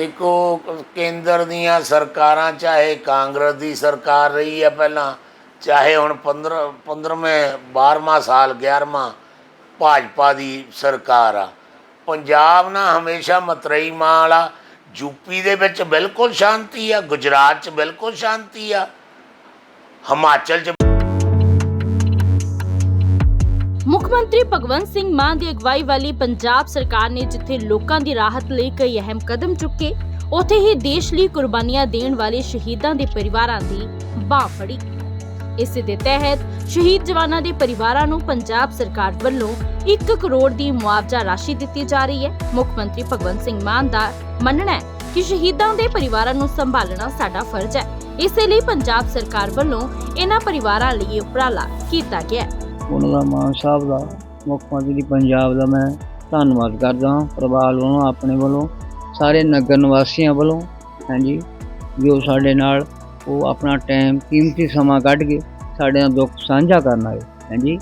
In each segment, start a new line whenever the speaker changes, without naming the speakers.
ਦੇਖੋ, ਕੇਂਦਰ ਦੀਆਂ ਸਰਕਾਰਾਂ, ਚਾਹੇ ਕਾਂਗਰਸ ਦੀ ਸਰਕਾਰ ਰਹੀ ਹੈ ਪਹਿਲਾਂ, ਚਾਹੇ ਹੁਣ 15 15ਵੇਂ 12ਵਾਂ ਸਾਲ 11ਵਾਂ ਭਾਜਪਾ ਦੀ ਸਰਕਾਰ ਆ। ਪੰਜਾਬ ਨਾ ਹਮੇਸ਼ਾ ਮਤਰਈ ਮਾਂ ਵਾਲਾ ਯੂਪੀ ਦੇ ਵਿੱਚ ਬਿਲਕੁਲ ਸ਼ਾਂਤੀ ਆ, ਗੁਜਰਾਤ 'ਚ ਬਿਲਕੁਲ ਸ਼ਾਂਤੀ ਆ। ਹਿਮਾਚਲ 'ਚ
ਮੁੱਖ ਮੰਤਰੀ ਭਗਵੰਤ ਸਿੰਘ ਮਾਨ ਦੀ ਅਗਵਾਈ ਵਾਲੀ ਪੰਜਾਬ ਸਰਕਾਰ ਨੇ ਜਿੱਥੇ ਲੋਕਾਂ ਦੀ ਰਾਹਤ ਲਈ ਕਈ ਅਹਿਮ ਕਦਮ ਚੁੱਕੇ, ਉੱਥੇ ਹੀ ਦੇਸ਼ ਲਈ ਕੁਰਬਾਨੀਆਂ ਦੇਣ ਵਾਲੇ ਸ਼ਹੀਦਾਂ ਦੇ ਪਰਿਵਾਰਾਂ ਦੀ ਬਾਹ ਫੜੀ। ਇਸ ਦੇ ਤਹਿਤ ਸ਼ਹੀਦ ਜਵਾਨਾਂ ਦੇ ਪਰਿਵਾਰਾਂ ਨੂੰ ਪੰਜਾਬ ਸਰਕਾਰ ਵੱਲੋਂ 1 ਕਰੋੜ ਦੀ ਮੁਆਵਜ਼ਾ ਰਾਸ਼ੀ ਦਿੱਤੀ ਜਾ ਰਹੀ ਹੈ। ਮੁੱਖ ਮੰਤਰੀ ਭਗਵੰਤ ਸਿੰਘ ਮਾਨ ਦਾ ਮੰਨਣਾ ਹੈ ਕਿ ਸ਼ਹੀਦਾਂ ਦੇ ਪਰਿਵਾਰਾਂ ਨੂੰ ਸੰਭਾਲਣਾ ਸਾਡਾ ਫਰਜ਼ ਹੈ। ਇਸੇ ਲਈ ਪੰਜਾਬ ਸਰਕਾਰ ਵੱਲੋਂ ਇਹਨਾਂ ਪਰਿਵਾਰਾਂ ਲਈ ਉਪਰਾਲਾ ਕੀਤਾ ਗਿਆ ਹੈ।
ਉਹਨਾਂ ਦਾ ਮਾਨ ਸਾਹਿਬ ਦਾ, ਮੁੱਖ ਮੰਤਰੀ ਪੰਜਾਬ ਦਾ ਮੈਂ ਧੰਨਵਾਦ ਕਰਦਾ ਹਾਂ, ਪਰਿਵਾਰ ਵੱਲੋਂ, ਆਪਣੇ ਵੱਲੋਂ, ਸਾਰੇ ਨਗਰ ਨਿਵਾਸੀਆਂ ਵੱਲੋਂ, ਹਾਂਜੀ ਜੋ ਸਾਡੇ ਨਾਲ, ਉਹ ਆਪਣਾ ਟਾਈਮ ਕੀਮਤੀ ਸਮਾਂ ਕੱਢ ਕੇ ਸਾਡੇ ਨਾਲ ਦੁੱਖ ਸਾਂਝਾ ਕਰਨ ਆਏ, ਹਾਂਜੀ।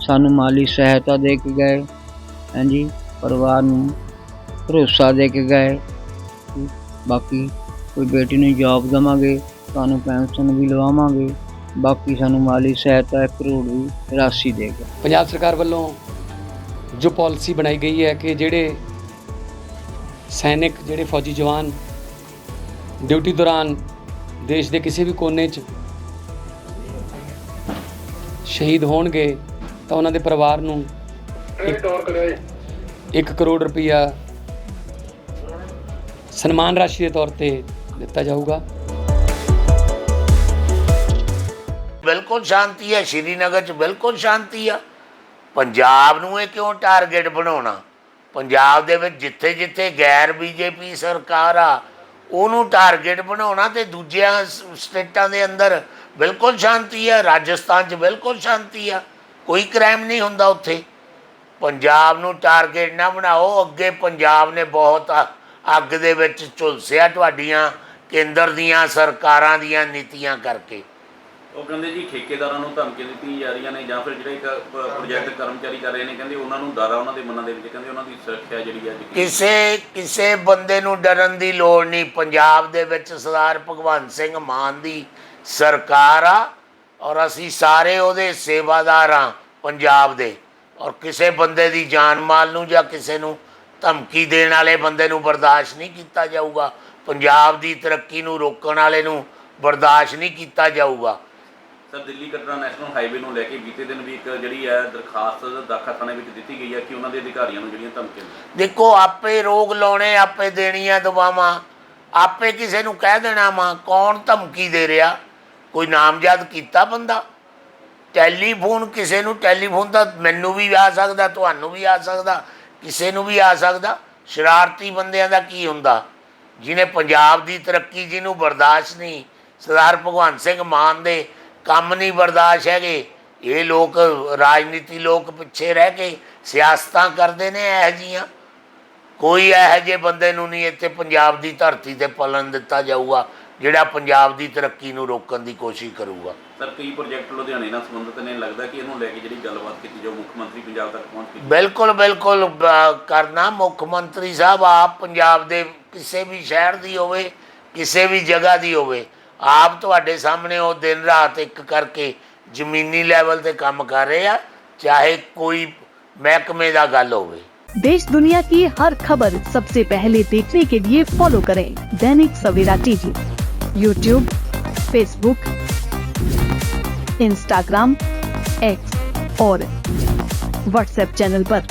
ਸਾਨੂੰ ਮਾਲੀ ਸਹਾਇਤਾ ਦੇ ਕੇ ਗਏ, ਹਾਂਜੀ, ਪਰਿਵਾਰ ਨੂੰ ਭਰੋਸਾ ਦੇ ਕੇ ਗਏ, ਬਾਕੀ ਕੋਈ ਬੇਟੀ ਨੂੰ ਜੌਬ ਦੇਵਾਂਗੇ ਤੁਹਾਨੂੰ ਪੈਨਸ਼ਨ ਵੀ ਲਵਾਵਾਂਗੇ ਬਾਕੀ ਸਾਨੂੰ ਮਾਲੀ ਸਹਾਇਤਾ 1 ਕਰੋੜ ਰਾਸ਼ੀ ਦੇਗਾ
ਪੰਜਾਬ ਸਰਕਾਰ ਵੱਲੋਂ ਜੋ ਪਾਲਿਸੀ ਬਣਾਈ ਗਈ ਹੈ ਕਿ ਜਿਹੜੇ ਸੈਨਿਕ, ਜਿਹੜੇ ਫੌਜੀ ਜਵਾਨ ਡਿਊਟੀ ਦੌਰਾਨ ਦੇਸ਼ ਦੇ ਕਿਸੇ ਵੀ ਕੋਨੇ 'ਚ ਸ਼ਹੀਦ ਹੋਣਗੇ, ਤਾਂ ਉਹਨਾਂ ਦੇ ਪਰਿਵਾਰ ਨੂੰ 1 ਕਰੋੜ ਰੁਪਇਆ ਸਨਮਾਨ ਰਾਸ਼ੀ ਦੇ ਤੌਰ ਤੇ ਦਿੱਤਾ ਜਾਊਗਾ।
ਬਿਲਕੁਲ ਸ਼ਾਂਤੀ ਹੈ, ਸ਼੍ਰੀਨਗਰ 'ਚ ਬਿਲਕੁਲ ਸ਼ਾਂਤੀ ਆ। ਪੰਜਾਬ ਨੂੰ ਇਹ ਕਿਉਂ ਟਾਰਗੇਟ ਬਣਾਉਣਾ? ਪੰਜਾਬ ਦੇ ਵਿੱਚ ਜਿੱਥੇ ਜਿੱਥੇ ਗੈਰ ਬੀਜੇਪੀ ਸਰਕਾਰ ਆ, ਉਹਨੂੰ ਟਾਰਗੇਟ ਬਣਾਉਣਾ ਤੇ ਦੂਜਿਆਂ ਸ- ਸਟੇਟਾਂ ਦੇ ਅੰਦਰ ਬਿਲਕੁਲ ਸ਼ਾਂਤੀ ਆ, ਰਾਜਸਥਾਨ 'ਚ ਬਿਲਕੁਲ ਸ਼ਾਂਤੀ ਆ। ਕੋਈ ਕ੍ਰਾਈਮ ਨਹੀਂ ਹੁੰਦਾ ਉੱਥੇ। ਪੰਜਾਬ ਨੂੰ ਟਾਰਗੇਟ ਨਾ ਬਣਾਓ, ਅੱਗੇ ਪੰਜਾਬ ਨੇ ਬਹੁਤ ਅੱਗ ਦੇ ਵਿੱਚ ਝੁਲਸਿਆ ਤੁਹਾਡੀਆਂ ਕੇਂਦਰ ਦੀਆਂ, ਸਰਕਾਰਾਂ ਦੀਆਂ ਨੀਤੀਆਂ ਕਰਕੇ।
ਉਹ ਕਹਿੰਦੇ ਜੀ ਠੇਕੇਦਾਰਾਂ ਨੂੰ ਧਮਕੀਆਂ ਦਿੱਤੀਆਂ ਜਾ ਰਹੀਆਂ ਨੇ ਜਾਂ ਫਿਰ ਜਿਹੜੇ ਪ੍ਰੋਜੈਕਟ ਕਰਮਚਾਰੀ ਕਰ ਰਹੇ ਨੇ, ਕਹਿੰਦੇ ਉਹਨਾਂ ਨੂੰ ਡਰ ਆ ਉਹਨਾਂ ਦੇ ਮਨਾਂ ਦੇ ਵਿੱਚ, ਕਹਿੰਦੇ ਉਹਨਾਂ ਦੀ ਸੁਰੱਖਿਆ ਜਿਹੜੀ ਹੈ
ਕਿਸੇ ਕਿਸੇ ਬੰਦੇ ਨੂੰ ਡਰਨ ਦੀ ਲੋੜ ਨਹੀਂ। ਪੰਜਾਬ ਦੇ ਵਿੱਚ ਸਰਦਾਰ ਭਗਵੰਤ ਸਿੰਘ ਮਾਨ ਦੀ ਸਰਕਾਰ ਆ ਔਰ ਅਸੀਂ ਸਾਰੇ ਉਹਦੇ ਸੇਵਾਦਾਰ ਆ ਪੰਜਾਬ ਦੇ। ਔਰ ਕਿਸੇ ਬੰਦੇ ਦੀ ਜਾਨ ਮਾਲ ਨੂੰ ਜਾਂ ਕਿਸੇ ਨੂੰ ਧਮਕੀ ਦੇਣ ਵਾਲੇ ਬੰਦੇ ਨੂੰ ਬਰਦਾਸ਼ਤ ਨਹੀਂ ਕੀਤਾ ਜਾਊਗਾ। ਪੰਜਾਬ ਦੀ ਤਰੱਕੀ ਨੂੰ ਰੋਕਣ ਵਾਲੇ ਨੂੰ ਬਰਦਾਸ਼ਤ ਨਹੀਂ ਕੀਤਾ ਜਾਊਗਾ।
Sir, Delhi Katra national highway ਨੂੰ ਲੈ ਕੇ ਬੀਤੇ ਦਿਨ ਵੀ ਇੱਕ ਜਿਹੜੀ ਹੈ ਦਰਖਾਸਤ ਦਾਖਾ ਥਾਣੇ ਵਿੱਚ ਦਿੱਤੀ ਗਈ ਹੈ ਕਿ ਉਹਨਾਂ ਦੇ ਅਧਿਕਾਰੀਆਂ ਨੂੰ ਜਿਹੜੀਆਂ ਧਮਕੀਆਂ
ਦੇਖੋ, ਆਪੇ ਰੋਗ ਲਾਉਣੇ, ਆਪੇ ਦੇਣੀਆਂ ਦਵਾਵਾਂ ਆਪੇ ਕਿਸੇ ਨੂੰ ਕਹਿ ਦੇਣਾ ਵਾ, ਕੌਣ ਧਮਕੀ ਦੇ ਰਿਹਾ? ਕੋਈ ਨਾਮਜ਼ਦ ਕੀਤਾ ਬੰਦਾ? ਟੈਲੀਫੋਨ, ਕਿਸੇ ਨੂੰ ਟੈਲੀਫੋਨ ਤਾਂ ਮੈਨੂੰ ਵੀ ਆ ਸਕਦਾ, ਤੁਹਾਨੂੰ ਵੀ ਆ ਸਕਦਾ, ਕਿਸੇ ਨੂੰ ਵੀ ਆ ਸਕਦਾ। ਸ਼ਰਾਰਤੀ ਬੰਦਿਆਂ ਦਾ ਕੀ ਹੁੰਦਾ? ਜਿਹਨੇ ਪੰਜਾਬ ਦੀ ਤਰੱਕੀ, ਜਿਹਨੂੰ ਬਰਦਾਸ਼ਤ ਨਹੀਂ, ਸਰਦਾਰ ਭਗਵੰਤ ਸਿੰਘ ਮਾਨ ਦੇ ਕੰਮ ਨਹੀਂ ਬਰਦਾਸ਼ਤ ਹੈਗੇ। ਇਹ ਲੋਕ ਰਾਜਨੀਤੀ ਲੋਕ ਪਿੱਛੇ ਰਹਿ ਕੇ ਸਿਆਸਤਾਂ ਕਰਦੇ ਨੇ ਇਹੋ ਜਿਹੀਆਂ। ਕੋਈ ਇਹੋ ਜਿਹੇ ਬੰਦੇ ਨੂੰ ਨਹੀਂ ਇੱਥੇ ਪੰਜਾਬ ਦੀ ਧਰਤੀ ਤੇ ਪਲਣ ਦਿੱਤਾ ਜਾਊਗਾ ਜਿਹੜਾ ਪੰਜਾਬ ਦੀ ਤਰੱਕੀ ਨੂੰ ਰੋਕਣ ਦੀ ਕੋਸ਼ਿਸ਼ ਕਰੂਗਾ।
ਸਰ ਕਈ ਪ੍ਰੋਜੈਕਟ ਲੁਧਿਆਣੇ ਨਾਲ ਸੰਬੰਧਿਤ ਨੇ ਲੱਗਦਾ ਕਿ ਇਹਨੂੰ ਲੈ ਕੇ ਜਿਹੜੀ ਗੱਲਬਾਤ ਕੀਤੀ ਜਾਊ ਮੁੱਖ ਮੰਤਰੀ ਪੰਜਾਬ ਤੱਕ ਪਹੁੰਚ
ਬਿਲਕੁਲ ਬਿਲਕੁਲ ਕਰਨਾ ਮੁੱਖ ਮੰਤਰੀ ਸਾਹਿਬ ਆਪ ਪੰਜਾਬ ਦੇ ਕਿਸੇ ਵੀ ਸ਼ਹਿਰ ਦੀ ਹੋਵੇ ਕਿਸੇ ਵੀ ਜਗ੍ਹਾ ਦੀ ਹੋਵੇ ਆਪ ਤੁਹਾਡੇ ਸਾਹਮਣੇ ਉਹ ਦਿਨ ਰਾਤ ਇੱਕ ਕਰਕੇ ਜ਼ਮੀਨੀ ਲੈਵਲ ਤੇ ਕੰਮ ਕਰ ਰਹੇ ਆ ਚਾਹੇ ਕੋਈ ਮਹਿਕਮੇ ਦਾ ਗੱਲ ਹੋਵੇ
देश दुनिया की हर खबर सबसे पहले देखने के लिए फॉलो करें Dainik Savera TV YouTube Facebook Instagram X और व्हाट्सएप चैनल पर।